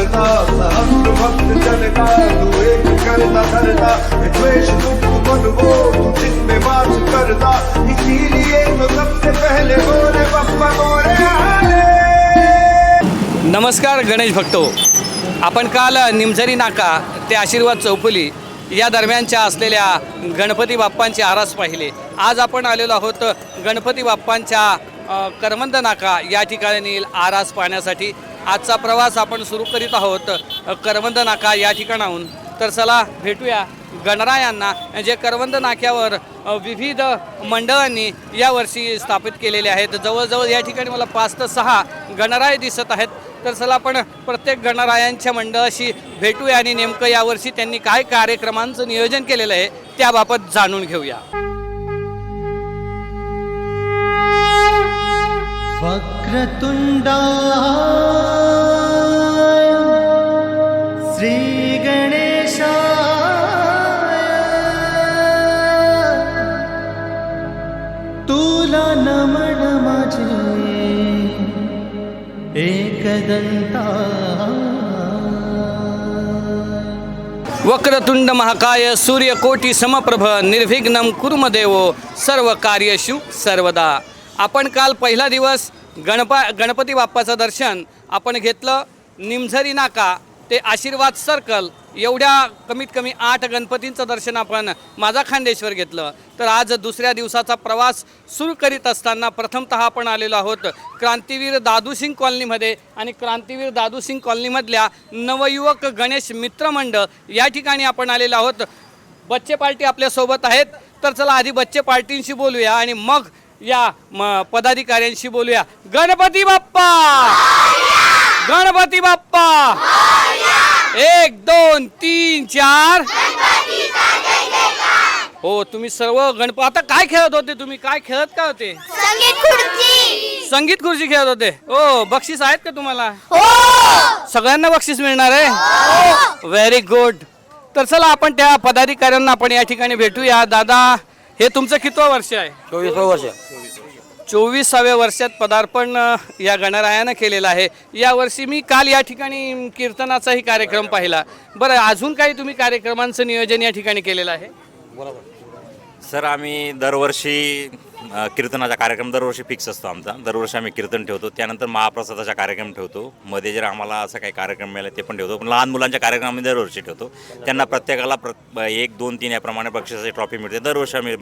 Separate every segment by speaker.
Speaker 1: करता सहस्र भक्त जनता तू एक करता धरता. द्वेष दुख बनवो हो, तू जिसमें वास करता. इसीलिए तो सबसे पहले बोले बप्पा बोले
Speaker 2: नमस्कार गणेश भक्तो. आपण काल निमझरी नाका ते आशीर्वाद चौफुली या दरम्यानच्या असलेल्या गणपती बाप्पांचे आरास पाहिले. आज आपण आलेलो आहोत गणपती बाप्पांच्या करमंद नाका या ठिकाणी आरास पाहण्यासाठी आजचा प्रवास आपण सुरू करीत आहोत. अ, करवंद नाका या ठिकाणाहून. तर चला भेटूया गणरायांना जे करवंद नाक्यावर विविध मंडळांनी यावर्षी स्थापित केलेले आहेत. जवळजवळ या ठिकाणी मला पाच ते सहा गणराय दिसत आहेत. तर चला आपण प्रत्येक गणरायांच्या मंडळाशी भेटूया आणि नेमकं यावर्षी त्यांनी काय कार्यक्रमांचं नियोजन केलेलं आहे त्याबाबत जाणून घेऊया.
Speaker 3: वक्रतुण्डा श्रीगणेशाय तुला नमन माझे एकदन्ता
Speaker 2: वक्रतुंड महाकाय सूर्यकोटी समप्रभ निर्विघ्नम कुर्मदेव सर्व कार्यशु सर्वदा। आपण काल पहिला दिवस गणपा गणपती बाप्पाचं दर्शन आपण घेतलं. निमझरी नाका ते आशीर्वाद सर्कल. एवढ्या कमीत कमी आठ गणपतींचं दर्शन आपण माझा खांडेश्वर घेतलं. तर आज दुसऱ्या दिवसाचा प्रवास सुरू करीत असताना प्रथमतः आपण आलेलो आहोत क्रांतीवीर दादूसिंग कॉलनीमध्ये. आणि क्रांतीवीर दादूसिंग कॉलनीमधल्या नवयुवक गणेश मित्रमंडळ या ठिकाणी आपण आलेलो आहोत. बच्चे पार्टी आपल्यासोबत आहेत. तर चला आधी बच्चे पार्टींशी बोलूया आणि मग या म, पदाधिकाऱ्यांशी बोलूया. गणपती बाप्पा! गणपती बाप्पा! एक दोन तीन चार. हो तुम्ही सर्व गणप आता काय खेळत होते तुम्ही? काय खेळत काय होते?
Speaker 4: संगीत खुर्ची.
Speaker 2: खेळत होते. हो बक्षीस आहेत का तुम्हाला?
Speaker 4: हो.
Speaker 2: सगळ्यांना बक्षीस मिळणार आहे? व्हेरी गुड तर चला आपण त्या पदाधिकाऱ्यांना आपण या ठिकाणी भेटूया. दादा हे तुमचं कितवं वर्ष आहे?
Speaker 5: चोवीस वर्ष.
Speaker 2: चोवीसाव्या वर्षात पदार्पण अ, या गणरायानं केलेलं आहे. यावर्षी मी काल या ठिकाणी कीर्तनाचाही कार्यक्रम पाहिला. बरं अजून काही तुम्ही कार्यक्रमांचं नियोजन या ठिकाणी केलेलं आहे?
Speaker 6: सर आम्ही दरवर्षी अ, कीर्तनाचा कार्यक्रम दरवर्षी फिक्स असतो आमचा. दरवर्षी आम्ही कीर्तन ठेवतो. त्यानंतर महाप्रसादाचा कार्यक्रम ठेवतो. मध्ये जर आम्हाला असा काही कार्यक्रम मिळाला ते पण ठेवतो. पण लहान मुलांच्या कार्यक्रम आम्ही दरवर्षी ठेवतो. त्यांना प्रत्येकाला प्र एक दोन तीन याप्रमाणे बक्षिसाची ट्रॉफी मिळते. दरवर्षी आम्ही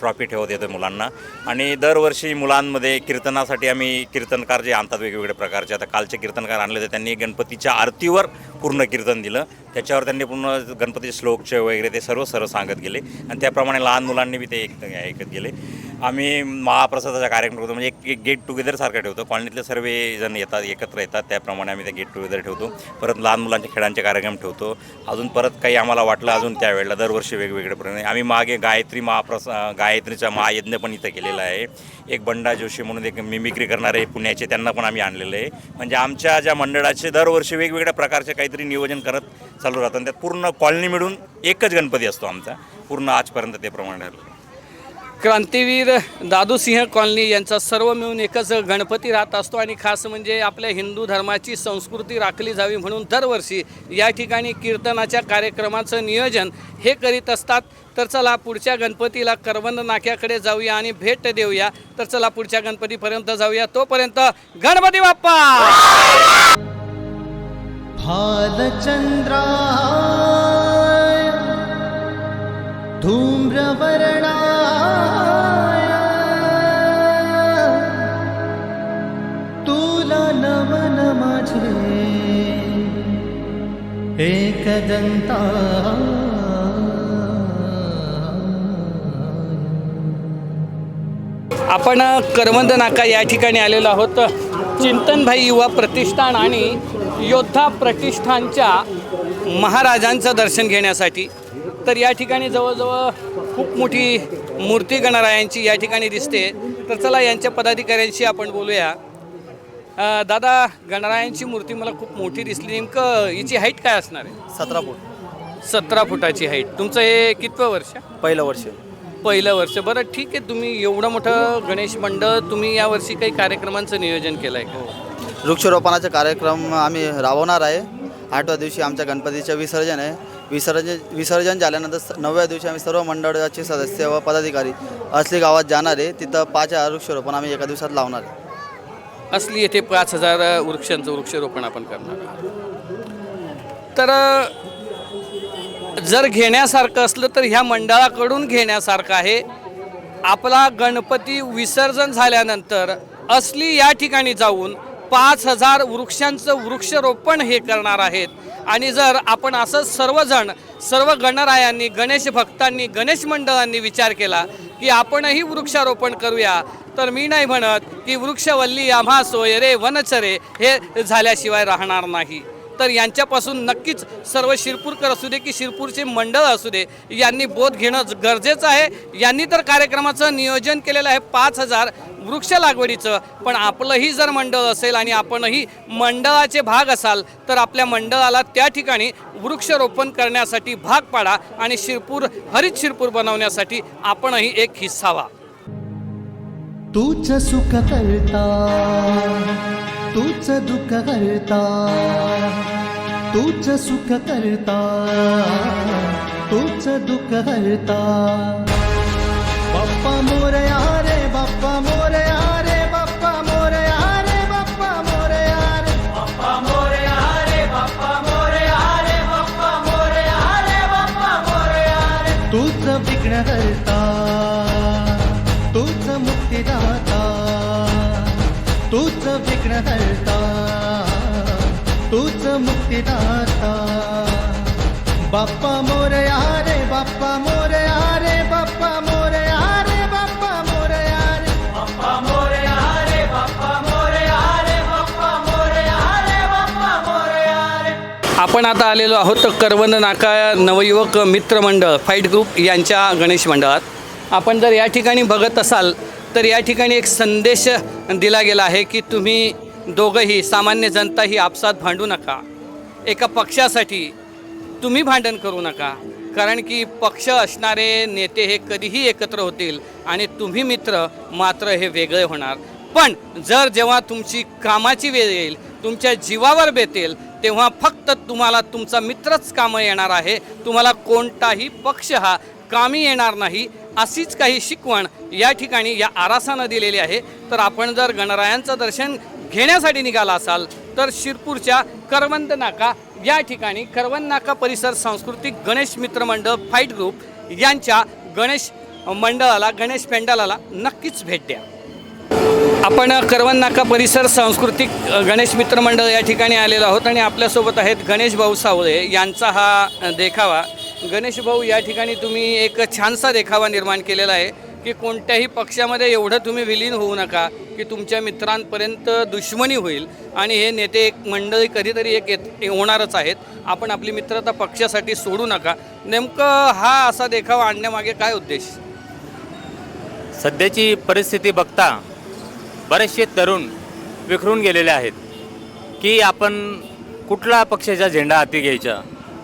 Speaker 6: ट्रॉफी ठेवत येतो मुलांना. आणि दरवर्षी मुलांमध्ये कीर्तनासाठी आम्ही कीर्तनकार जे आणतात वेगवेगळ्या प्रकारचे. आता कालचे कीर्तनकार आणले होते त्यांनी गणपतीच्या आरतीवर पूर्ण कीर्तन दिलं. त्याच्यावर त्यांनी पूर्ण गणपती श्लोकचे वगैरे ते सर्व सर्व सांगत गेले. आणि त्याप्रमाणे लहान लहान मुलांनी बी ते एक ऐकत गेले. आम्ही महाप्रसादाचा कार्यक्रम ठेवतो म्हणजे एक एक गेट टुगेदरसारखं ठेवतो. कॉलनीतले सर्व जण येतात एकत्र येतात. त्याप्रमाणे आम्ही ते गेट टुगेदर ठेवतो. परत लहान मुलांच्या खेळांचे कार्यक्रम ठेवतो. अजून परत काही आम्हाला वाटलं अजून त्यावेळेला दरवर्षी वेगवेगळे प्रमाणे आम्ही मागे गायत्री महाप्रसा गायत्रीचा महायज्ञ पण इथं केलेला आहे. एक बंडा जोशी म्हणून एक मिमिक्री करणारे पुण्याचे त्यांना पण आम्ही आणलेलं आहे. म्हणजे आमच्या ज्या मंडळाचे दरवर्षी वेगवेगळ्या प्रकारचे काहीतरी नियोजन करत चालू राहतात. आणि त्यात पूर्ण कॉलनी मिळून एकच गणपती असतो आमचा. पूर्ण आजपर्यंत ते प्रमाणे राहिलं.
Speaker 2: क्रांतीवीर दादूसिंह कॉलनी यांचा सर्व मिळून एकच गणपती राहत असतो आणि खास म्हणजे आपल्या हिंदू धर्माची संस्कृती राखली जावी म्हणून दरवर्षी या ठिकाणी कीर्तनाच्या कार्यक्रमाचं नियोजन हे करीत असतात. तर चला पुढच्या गणपतीला करवंद नाक्याकडे जाऊया आणि भेट देऊया. तर चला पुढच्या गणपतीपर्यंत जाऊया. तोपर्यंत गणपती बाप्पा!
Speaker 3: भालचन्द्राय
Speaker 2: आपण करवंद नाका या ठिकाणी आलेलो आहोत. चिंतनभाई युवा प्रतिष्ठान आणि योद्धा प्रतिष्ठानच्या महाराजांचं दर्शन घेण्यासाठी. तर या ठिकाणी जवळजवळ खूप मोठी मूर्ती गणरायांची या ठिकाणी दिसते. तर चला यांच्या पदाधिकाऱ्यांशी आपण बोलूया. दादा गणरायांची मूर्ती मला खूप मोठी दिसली. नेमकं हिची हाईट काय असणार आहे?
Speaker 5: सतरा फूट.
Speaker 2: सतरा फुटाची हाईट तुमचं हे कितवं वर्ष?
Speaker 5: पहिलं वर्ष.
Speaker 2: पहिलं वर्ष. बरं ठीक आहे. तुम्ही एवढं मोठं गणेश मंडळ तुम्ही यावर्षी काही कार्यक्रमांचं नियोजन केलं आहे का
Speaker 5: वृक्षारोपणाचे कार्यक्रम आम्ही राबवणार आहे. आठव्या दिवशी आमच्या गणपतीचं विसर्जन आहे. विसर्जन विसर्जन झाल्यानंतर स- नवव्या दिवशी आम्ही सर्व मंडळाचे सदस्य व पदाधिकारी असली गावात जाणार आहे. तिथं पाच हजार वृक्षारोपण आम्ही एका दिवसात लावणार आहे.
Speaker 2: असली येथे पाच हजार वृक्षांचं वृक्षारोपण आपण करणार आहोत. तर जर घेण्यासारखं असलं तर ह्या मंडळाकडून घेण्यासारखं आहे आपला गणपती विसर्जन झाल्यानंतर असली या ठिकाणी जाऊन पाच हजार वृक्षांचं वृक्षरोपण हे करणार आहेत. आणि जर आपण असं सर्वजण सर्व गणरायांनी गणेश भक्तांनी गणेश मंडळांनी विचार केला की आपणही वृक्षारोपण करूया तर मी नाही म्हणत की वृक्षवल्ली आम्हा सोय रे वनचरे हे झाल्याशिवाय राहणार नाही. तर यांच्यापासून नक्कीच सर्व शिरपूरकर असू दे की शिरपूरचे मंडळ असू दे यांनी बोध घेणं गरजेचं आहे. यांनी तर कार्यक्रमाचं नियोजन केलेलं आहे पाच हजार वृक्ष लागवडीचं. पण आपलंही जर मंडळ असेल आणि आपणही मंडळाचे भाग असाल तर आपल्या मंडळाला त्या ठिकाणी वृक्षरोपण करण्यासाठी भाग पाडा आणि शिरपूर हरित शिरपूर बनवण्यासाठी आपणही एक हिस्सा व्हा.
Speaker 3: तूच सुख करता. तूच दुःख करता तूच सुख करता तूच दुःख करता. बाप्पा मोरया रे बाप्पा मोरया तूच विघ्न करता तूच मुक्तिदाता बाप्पा मोरया रे बाप्पा मोरया रे बाप्पा मोरया रे बाप्पा मोरया रे बाप्पा मोरया रे बाप्पा मोरया रे बाप्पा मोरया रे बाप्पा मोरया रे
Speaker 2: आपण आता आलेलो आहोत करवंद नाका नवयुवक मित्रमंडळ फाईट ग्रुप यांच्या गणेश मंडळात. आपण जर या ठिकाणी बघत असाल तर या ठिकाणी एक संदेश दिला गेला आहे की तुम्ही दोघंही सामान्य जनता ही आपसात भांडू नका. एका पक्षासाठी तुम्ही भांडण करू नका. कारण की पक्ष असणारे नेते हे कधीही एकत्र होतील आणि तुम्ही मित्र मात्र हे वेगळे होणार. पण जर जेव्हा तुमची कामाची वेळ येईल तुमच्या जीवावर बेतेल तेव्हा फक्त तुम्हाला तुमचा मित्रच कामं येणार आहे. तुम्हाला कोणताही पक्ष हा कामी येणार नाही. अशीच काही शिकवण या ठिकाणी या आरासानं दिलेली आहे. तर आपण जर गणरायांचं दर्शन घेण्यासाठी निघाला असाल तर शिरपूरच्या करवंद नाका या ठिकाणी करवंद नाका परिसर सांस्कृतिक गणेश मित्र मंडळ फाईट ग्रुप यांच्या गणेश मंडळाला गणेश पेंडालाला नक्कीच भेट द्या. आपण करवंद नाका परिसर सांस्कृतिक गणेश मित्र मंडळ या ठिकाणी आलेलो आहोत आणि आपल्यासोबत आहेत गणेश भाऊ सावळे यांचा हा देखावा. गणेश भाऊ या ठिकाणी तुम्ही एक छानसा देखावा निर्माण केलेला आहे की कोणत्याही पक्षामध्ये एवढं तुम्ही विलीन होऊ नका की तुमच्या मित्रांपर्यंत दुश्मनी होईल. आणि हे नेते एक मंडळी कधीतरी एक येत होणारच आहेत. आपण आपली मित्रता पक्षासाठी सोडू नका. नेमकं हा असा देखावा आणण्यामागे काय उद्देश?
Speaker 7: सध्याची परिस्थिती बघता बरेचसे तरुण विखरून गेलेले आहेत की आपण कुठला पक्षाचा झेंडा हाती घ्यायचा?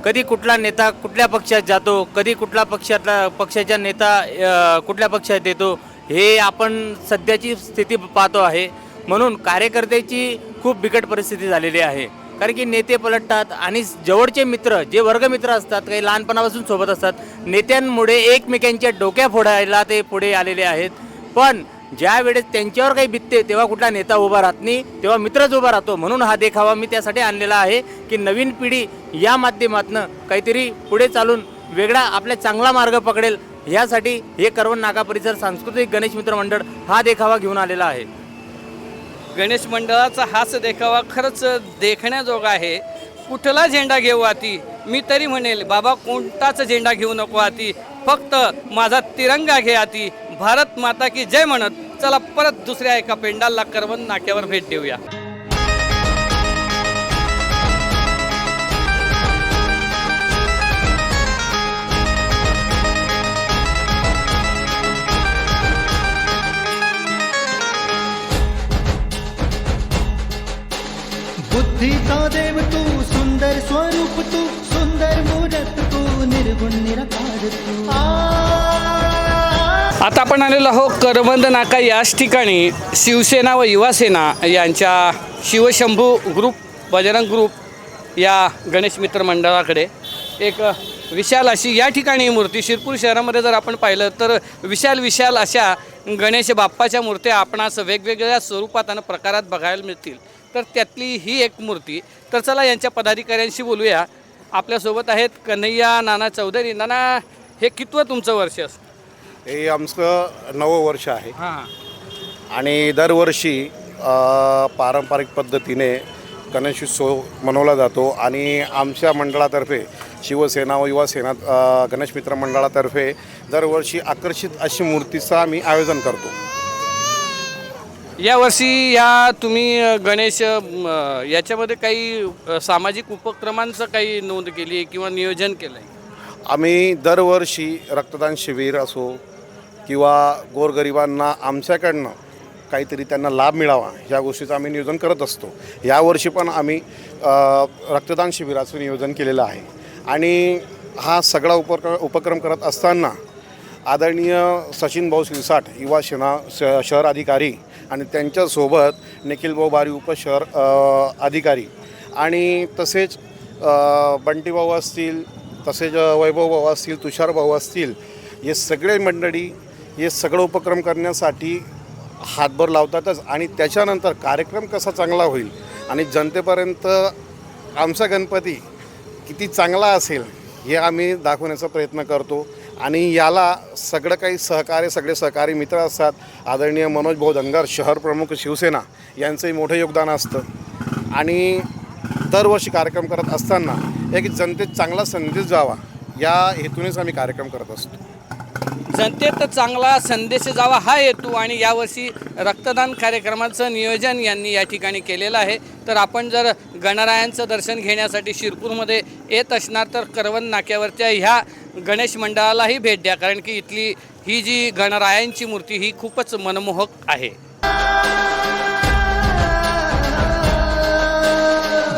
Speaker 7: कधी कुठला नेता कुठल्या पक्षात जातो कधी कुठला पक्षातला पक्षाचा नेता कुठल्या पक्षात येतो हे आपण सध्याची स्थिती पाहतो आहे. म्हणून कार्यकर्त्याची खूप बिकट परिस्थिती झालेली आहे. कारण की नेते पलटतात आणि जवळचे मित्र जे वर्गमित्र असतात काही लहानपणापासून सोबत असतात नेत्यांमुळे एकमेकांच्या डोक्या फोडायला ते पुढे आलेले आहेत. पण ज्या वेळेस त्यांच्यावर काही बितते तेव्हा कुठला नेता उभा राहत नाही तेव्हा मित्रच उभा राहतो. म्हणून हा देखावा मी त्यासाठी आणलेला आहे की नवीन पिढी या माध्यमातनं काहीतरी पुढे चालून वेगळा आपल्या चांगला मार्ग पकडेल. यासाठी हे करवण नाका परिसर सांस्कृतिक गणेश मित्र मंडळ हा देखावा घेऊन आलेला आहे.
Speaker 2: गणेश मंडळाचा हाच देखावा खरंच देखण्याजोगा आहे. कुठला झेंडा घेऊ आती? मी तरी म्हणेल बाबा कोणताच झेंडा घेऊ नको आती. फक्त माझा तिरंगा घे आती. भारत माता की जय म्हणत चला परत दुसऱ्या एका पेंडालला करवंद नाक्यावर भेट देऊया.
Speaker 3: बुद्धीचा देव तू सुंदर स्वरूप तू? सुंदर मूरत तू निर्गुण तू.
Speaker 2: आता आपण आलेलो आहोत करबंद नाका याच ठिकाणी. शिवसेना व युवासेना यांच्या शिवशंभू ग्रुप बजरंग ग्रुप या गणेश मित्र मंडळाकडे एक विशाल अशी या ठिकाणी मूर्ती. शिरपूर शहरामध्ये जर आपण पाहिलं तर विशाल विशाल अशा गणेश बाप्पाच्या मूर्त्या आपणास वेगवेगळ्या स्वरूपात आणि प्रकारात बघायला मिळतील. तर त्यातली ही एक मूर्ती. तर चला यांच्या पदाधिकाऱ्यांशी बोलूया. आपल्यासोबत आहेत कन्हैया नाना चौधरी. नाना हे कितवं तुमचं वर्ष असतं?
Speaker 8: हे आमचं नवं वर्ष आहे.
Speaker 2: हां.
Speaker 8: आणि दरवर्षी अ, पारंपरिक पद्धतीने गणेशोत्सव मनवला जातो आणि आमच्या मंडळातर्फे शिवसेना व युवा सेना अ, गणेश मित्र मंडळातर्फे दरवर्षी आकर्षित अशी मूर्तीचं आम्ही आयोजन करतो.
Speaker 2: यावर्षी या तुम्ही गणेश म, याच्यामध्ये काही सामाजिक उपक्रमांचं काही नोंद केली आहे किंवा नियोजन केलं आहे
Speaker 8: आम्ही दरवर्षी रक्तदान शिबिर असो किंवा गोरगरिबांना आमच्याकडनं काहीतरी त्यांना लाभ मिळावा या गोष्टीचं आम्ही नियोजन करत असतो. यावर्षी पण आम्ही अ, रक्तदान शिबिराचं नियोजन केलेलं आहे. आणि हा सगळा उपक्र उपक्रम करत असताना आदरणीय सचिन भाऊ सिलसाट युवा सेना श शहर अधिकारी आणि त्यांच्यासोबत निखिल भाऊ बारी उपशहर अधिकारी. आणि तसेच बंटीभाऊ बंटी भाऊ असतील तसेच वैभवभाऊ वैभव भाऊ असतील तुषार भाऊ असतील हे सगळे मंडळी हे सगळं उपक्रम करण्यासाठी हातभर लावतातच. आणि त्याच्यानंतर कार्यक्रम कसा चांगला होईल? आणि जनतेपर्यंत आमचा गणपती किती चांगला असेल हे आम्ही दाखवण्याचा प्रयत्न करतो. आणि याला सगळं काही सहकार्य सगळे सहकारी मित्र असतात. आदरणीय मनोज भाऊ धनगर शहर प्रमुख शिवसेना यांचंही मोठं योगदान असतं. आणि दरवर्षी कार्यक्रम करत असताना एक जनतेत चांगला संदेश जावा या हेतूनेच आम्ही कार्यक्रम करत असतो.
Speaker 2: जनतेत चांगला संदेश जावा हा हेतू आणि यावर्षी रक्तदान कार्यक्रमाचं नियोजन यांनी या ठिकाणी केलेलं आहे. तर आपण जर गणरायांचं दर्शन घेण्यासाठी शिरपूरमध्ये येत असणार तर करवण नाक्यावरच्या ह्या गणेश मंडळालाही भेट द्या. कारण की इथली ही जी गणरायांची मूर्ती ही खूपच मनमोहक आहे.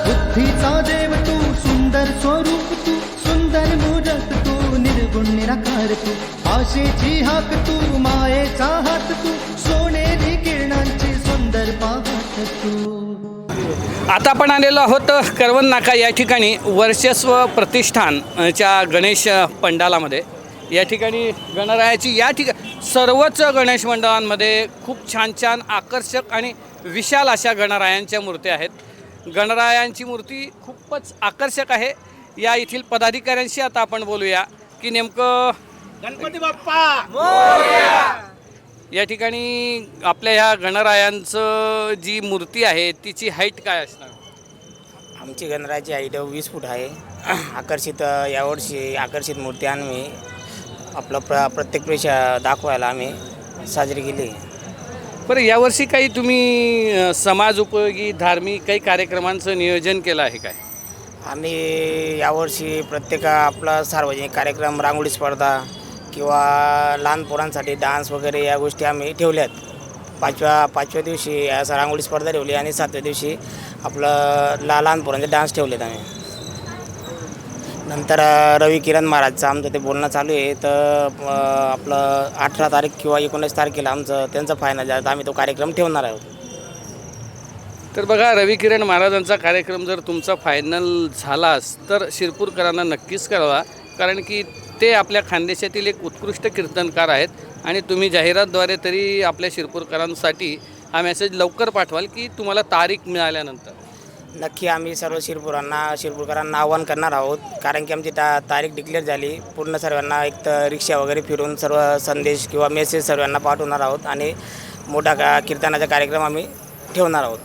Speaker 3: बुद्धीचा देव तू सुंदर स्वरूप तू सुंदर मूरत तू निर्गुण निराकार तू. आशेची हाक तू मायेचा हात तू सोनेरी किरणांची सुंदर पाहत तू.
Speaker 2: आता आपण आलेलो आहोत करवण नाका या ठिकाणी वर्चस्व प्रतिष्ठानच्या गणेश पंडालामध्ये. या ठिकाणी गणरायाची या ठिकाणी सर्वच गणेश मंडळांमध्ये खूप छान छान आकर्षक आणि विशाल अशा गणरायांच्या मूर्त्या आहेत. गणरायांची मूर्ती खूपच आकर्षक आहे. या येथील पदाधिकाऱ्यांशी आता आपण बोलूया की नेमकं गणपती बाप्पा! या ठिकाणी आपल्या ह्या गणरायांचं जी मूर्ती आहे तिची हाईट काय असणार?
Speaker 9: आमची गणरायाची हाईट वीस फूट आहे. आकर्षित यावर्षी आकर्षित मूर्ती आम्ही आपलं प्र प्रत्येक वेळेस अ, दाखवायला आम्ही साजरी केली.
Speaker 2: बरं यावर्षी काही तुम्ही समाज उपयोगी धार्मिक काही कार्यक्रमांचं नियोजन केलं आहे काय?
Speaker 9: आम्ही यावर्षी प्रत्येक आपला सार्वजनिक कार्यक्रम रांगोळी स्पर्धा किंवा लहान पोरांसाठी डान्स वगैरे या गोष्टी आम्ही ठेवल्यात. पाचव्या पाचव्या दिवशी असं रांगोळी स्पर्धा ठेवली आणि सातव्या दिवशी आपलं ला लहान पोरांचे डान्स ठेवलेत आम्ही. नंतर रवी किरण महाराजचं आमचं ते बोलणं चालू आहे. तर आपलं अठरा तारीख किंवा एकोणीस तारखेला आमचं त्यांचं फायनल झालं तर आम्ही तो कार्यक्रम ठेवणार आहोत.
Speaker 2: तर बघा रवी किरण महाराजांचा कार्यक्रम जर तुमचा फायनल झालाच तर शिरपूरकरांना नक्कीच कळवा. कारण की ते आपल्या खानदेशातील एक उत्कृष्ट कीर्तनकार आहेत आणि तुम्ही जाहिरातद्वारे तरी आपल्या शिरपूरकरांसाठी हा मेसेज लवकर पाठवाल की तुम्हाला तारीख मिळाल्यानंतर?
Speaker 9: नक्की आम्ही सर्व शिरपुरांना शिरपूरकरांना आव्हान करणार आहोत. कारण की आमची ता तारीख डिक्लेअर झाली. पूर्ण सर्वांना एक तर रिक्षा वगैरे फिरून सर्व संदेश किंवा मेसेज सर्वांना पाठवणार आहोत. आणि मोठा का कीर्तनाचा कार्यक्रम आम्ही ठेवणार आहोत.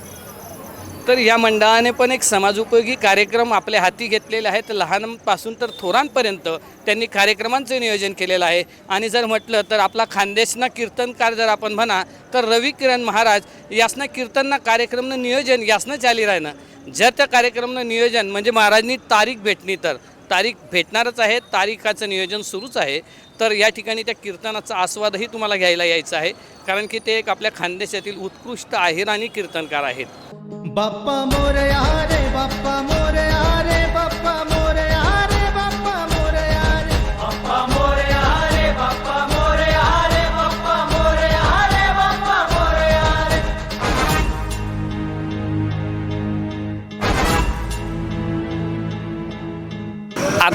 Speaker 2: तर या मंडळाने पण एक समाजोपयोगी कार्यक्रम आपल्या हाती घेतलेले आहेत. लहानपासून तर थोरांपर्यंत त्यांनी कार्यक्रमांचं नियोजन केलेलं आहे. आणि जर म्हटलं तर आपला खानदेशना कीर्तनकार जर आपण म्हणा तर रवी किरण महाराज यासना कीर्तनना कार्यक्रमनं नियोजन यासनं चाली राहणं जर त्या कार्यक्रमनं नियोजन म्हणजे महाराजांनी तारीख भेटली तर. तारीख भेटणारच आहे तारीखाचं नियोजन सुरूच आहे. तर या ठिकाणी त्या कीर्तनाचा आस्वादही तुम्हाला घ्यायला यायचा आहे. कारण की ते एक आपल्या खानदेशातील उत्कृष्ट अहिराणी कीर्तनकार आहेत.
Speaker 3: बाप्पा मोरया रे बाप्पा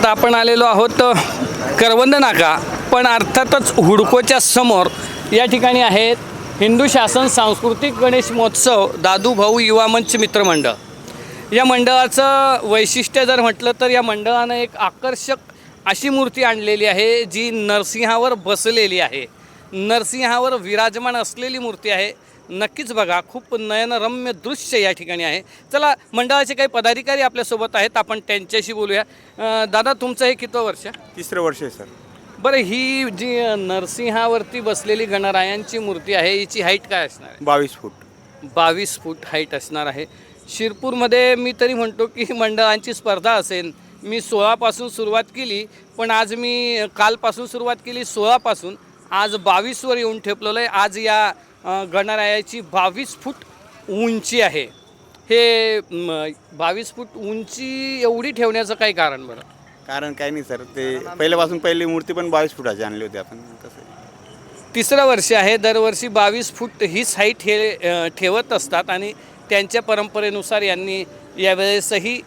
Speaker 2: आता आपण आलेलो आहोत करवंद नाका पण अर्थातच हुडकोच्या समोर या ठिकाणी आहेत हिंदू शासन सांस्कृतिक गणेश महोत्सव दादू भाऊ युवा मंच मित्रमंडळ या मंडळाचं वैशिष्ट्य जर म्हटलं तर या मंडळानं एक आकर्षक अशी मूर्ती आणलेली आहे जी नरसिंहावर बसलेली आहे. नरसिंहावर विराजमान असलेली मूर्ती आहे. नक्कीच बघा खूप नयनरम्य दृश्य या ठिकाणी आहे. चला मंडळाचे काही पदाधिकारी आपल्यासोबत आहेत आपण त्यांच्याशी बोलूया. अं, दादा तुमचं हे किती वर्ष?
Speaker 10: तिसरं वर्ष आहे सर.
Speaker 2: बरं ही जी नरसिंहावरती बसलेली गणरायांची मूर्ती आहे हिची हाईट काय असणार आहे?
Speaker 10: बावीस फूट.
Speaker 2: बावीस फूट हाईट असणार आहे. शिरपूरमध्ये मी तरी म्हणतो की मंडळांची स्पर्धा असेल. मी सोळापासून सुरुवात केली पण आज मी कालपासून सुरुवात केली सोळापासून. आज बावीसवर येऊन ठेपलेलं आहे. आज या गणरायाची बावीस फूट उंची आहे. हे बावीस फूट उंची एवढी ठेवण्याचं काय कारण बरं?
Speaker 10: कारण काही नाही सर ते पहिल्यापासून पहिली मूर्ती पण बावीस फुटाची आणली होती आपण तसं
Speaker 2: तिसरं वर्ष आहे दरवर्षी बावीस फूट हीच हाईट हे ठेवत असतात आणि त्यांच्या परंपरेनुसार यांनी यावेळेसही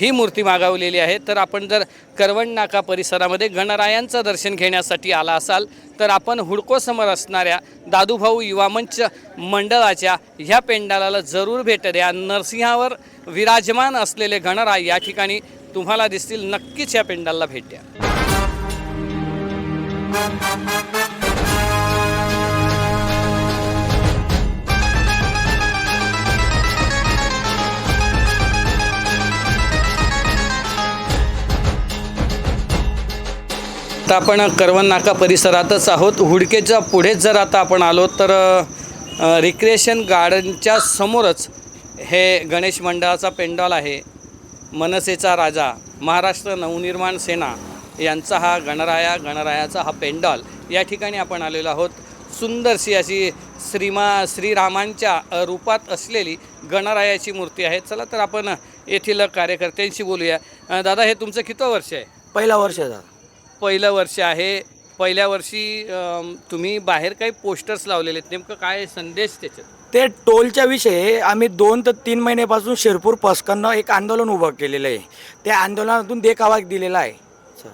Speaker 2: ही मूर्ती मागवलेली आहे. तर आपण जर करवण नाका परिसरामध्ये गणरायांचं दर्शन घेण्यासाठी आला असाल तर आपण हुडकोसमोर असणाऱ्या दादूभाऊ युवा मंच मंडळाच्या ह्या पेंडालाला जरूर भेट द्या. नरसिंहावर विराजमान असलेले गणराय या ठिकाणी तुम्हाला दिसतील. नक्कीच या पेंडाला भेट द्या. आता आपण करवन नाका परिसरातच आहोत. हुडकेच्या पुढेच जर आता आपण आलो तर रिक्रिएशन गार्डनच्या समोरच हे गणेश मंडळाचा पेंडॉल आहे. मनसेचा राजा महाराष्ट्र नवनिर्माण सेना यांचा हा गणराया गणरायाचा हा पेंडॉल या ठिकाणी आपण आलेलो आहोत. सुंदरशी अशी श्रीमा श्रीरामांच्या रूपात असलेली गणरायाची मूर्ती आहे. चला तर आपण येथील कार्यकर्त्यांशी बोलूया. दादा हे तुमचं किती वर्ष आहे?
Speaker 9: पहिला वर्ष झाला
Speaker 2: पहिलं वर्ष आहे. पहिल्या वर्षी अम, तुम्ही बाहेर काही पोस्टर्स लावलेले आहेत. नेमकं काय संदेश त्याच्यात?
Speaker 9: ते टोलच्या विषयी आम्ही दोन ते तीन महिन्यापासून शिरपूर पस्करनं एक आंदोलन उभं केलेलं आहे. त्या आंदोलनातून देखावा दिलेला आहे. सर.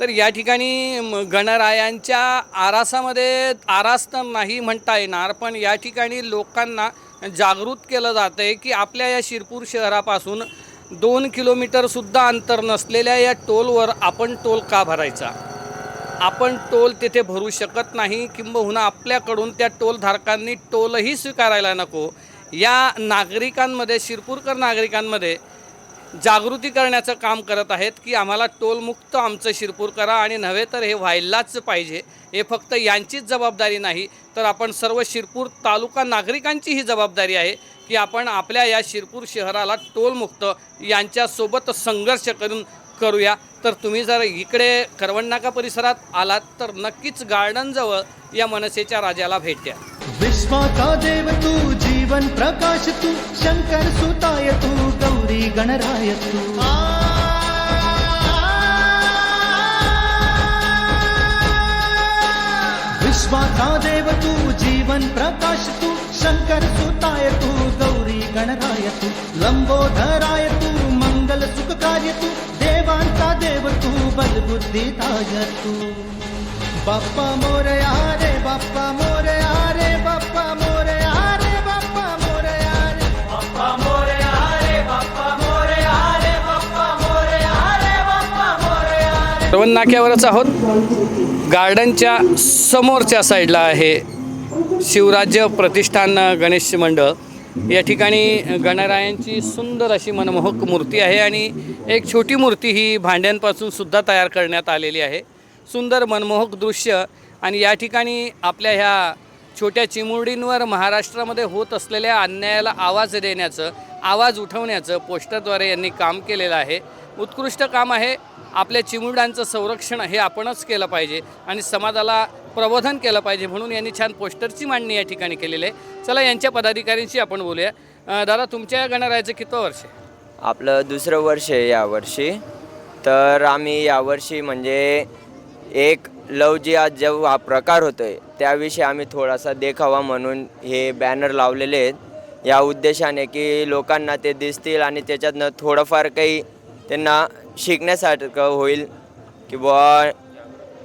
Speaker 2: तर या ठिकाणी म, गणरायांच्या आरासामध्ये आरास तर नाही म्हणता येणार पण या ठिकाणी लोकांना जागृत केलं जातं आहे की आपल्या या शिरपूर शहरापासून दोन किलोमीटरसुद्धा अंतर नसलेल्या या टोलवर आपण टोल का भरायचा? आपण टोल तिथे भरू शकत नाही किंबहुना आपल्याकडून त्या टोलधारकांनी टोलही स्वीकारायला नको. या नागरिकांमध्ये शिरपूरकर नागरिकांमध्ये जागृती करण्याचं काम करत आहेत की आम्हाला टोलमुक्त आमचं शिरपूर करा आणि नव्हे तर हे व्हायलाच पाहिजे. हे फक्त यांचीच जबाबदारी नाही तर आपण सर्व शिरपूर तालुका नागरिकांची ही जबाबदारी आहे. की आपण आपल्या या शिरपूर शहराला टोलमुक्त यांच्यासोबत संघर्ष करून करूया. तर तुम्ही जर इकडे करवणनाका परिसरात आलात तर नक्कीच गार्डनजवळ या मनसेच्या राजाला भेट द्या.
Speaker 3: विश्वाचा देव तू जीवन प्रकाश तू शंकर सुताय तू गौरी गणराय तू. विश्वाचा देव तू जीवन प्रकाश तू शंकर सुताय तू गौरी गणराय तू लंबोधराय तू मंगल सुखकार्य तू देवांचा देव तू बलबुद्धिदाय तू बाप्पा मोरया रे बाप्पा मोरया रे बाप्पा मोरया रे बाप्पा मोरया रे बाप्पा मोरया रे बाप्पा मोरया रे बाप्पा मोरया रे बाप्पा मोरया रे
Speaker 2: नाक्यावरच आहोत गार्डनच्या समोरच्या साईडला आहे. शिवराज्य प्रतिष्ठान गणेश मंडळ. या ठिकाणी गणरायांची सुंदर अशी मनमोहक मूर्ती आहे आणि एक छोटी मूर्ती ही भांड्यांपासून सुद्धा तयार करण्यात आलेली आहे. सुंदर मनमोहक दृश्य आणि या ठिकाणी आपल्या ह्या छोट्या चिमुरडींवर महाराष्ट्रामध्ये होत असलेल्या अन्यायाला आवाज देण्याचं आवाज उठवण्याचं पोस्टरद्वारे यांनी काम केलेलं आहे. उत्कृष्ट काम आहे. आपल्या चिमुरडांचं संरक्षण हे आपणच केलं पाहिजे आणि समाजाला प्रबोधन केलं पाहिजे म्हणून यांनी छान पोस्टरची मांडणी या ठिकाणी केलेली आहे. चला यांच्या पदाधिकाऱ्यांशी आपण बोलूया. दादा तुमच्या गणरायाचं किती वर्ष आहे?
Speaker 11: आपलं दुसरं वर्ष आहे यावर्षी तर आम्ही यावर्षी म्हणजे एक लव जिहाद जेव्हा हा प्रकार होतो आहे त्याविषयी आम्ही थोडासा देखावा म्हणून हे बॅनर लावलेले आहेत. या उद्देशाने की लोकांना ते दिसतील आणि त्याच्यातनं थोडंफार काही त्यांना शिकण्यासारखं होईल की बुवा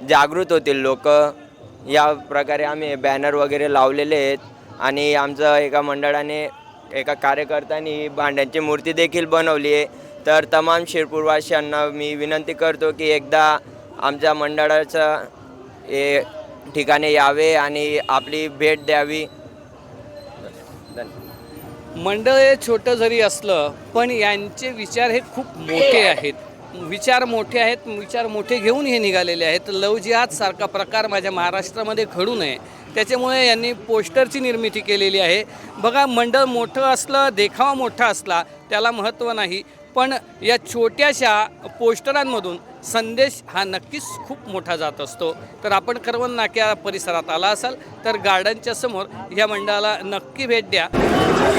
Speaker 11: जागृत होतील लोक. या प्रकारे आम्ही बॅनर वगैरे लावलेले आहेत आणि आमचं एका मंडळाने एका कार्यकर्त्यांनी भांड्यांची मूर्ती देखील बनवली आहे. तर तमाम शिरपूरवासियांना मी विनंती करतो की एकदा आमच्या मंडळाचं हे ठिकाणी यावे आणि आपली भेट द्यावी.
Speaker 2: मंडळ हे छोटं जरी असलं पण यांचे विचार हे खूप मोठे आहेत. विचार मोठे आहेत विचार मोठे घेऊन हे निघालेले आहेत. लव जिहाद सारखा प्रकार माझ्या महाराष्ट्रामध्ये घडू नये. त्याच्यामुळे यांनी पोस्टरची निर्मिती केलेली आहे. बघा मंडळ मोठं असलं देखावा मोठा असला त्याला महत्त्व नाही. पण या छोट्याशा पोस्टरांमधून संदेश हा नक्कीच खूप मोठा जात असतो. तर आपण करवंद नाक्या परिसरात आला असाल तर गार्डनच्या समोर या मंडळाला नक्की भेट द्या.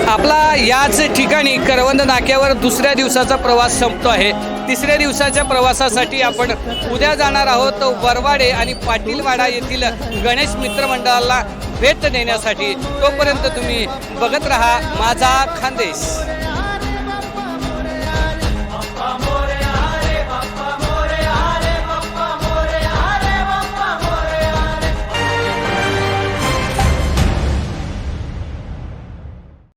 Speaker 2: आपला याच ठिकाणी करवंद नाक्यावर दुसऱ्या दिवसाचा प्रवास संपतो आहे. तिसऱ्या दिवसाच्या प्रवासासाठी आपण उद्या जाणार आहोत वरवाडे आणि पाटीलवाडा येथील गणेश मित्र मंडळाला भेट देण्यासाठी. तोपर्यंत तुम्ही बघत राहा माझा खानदेश.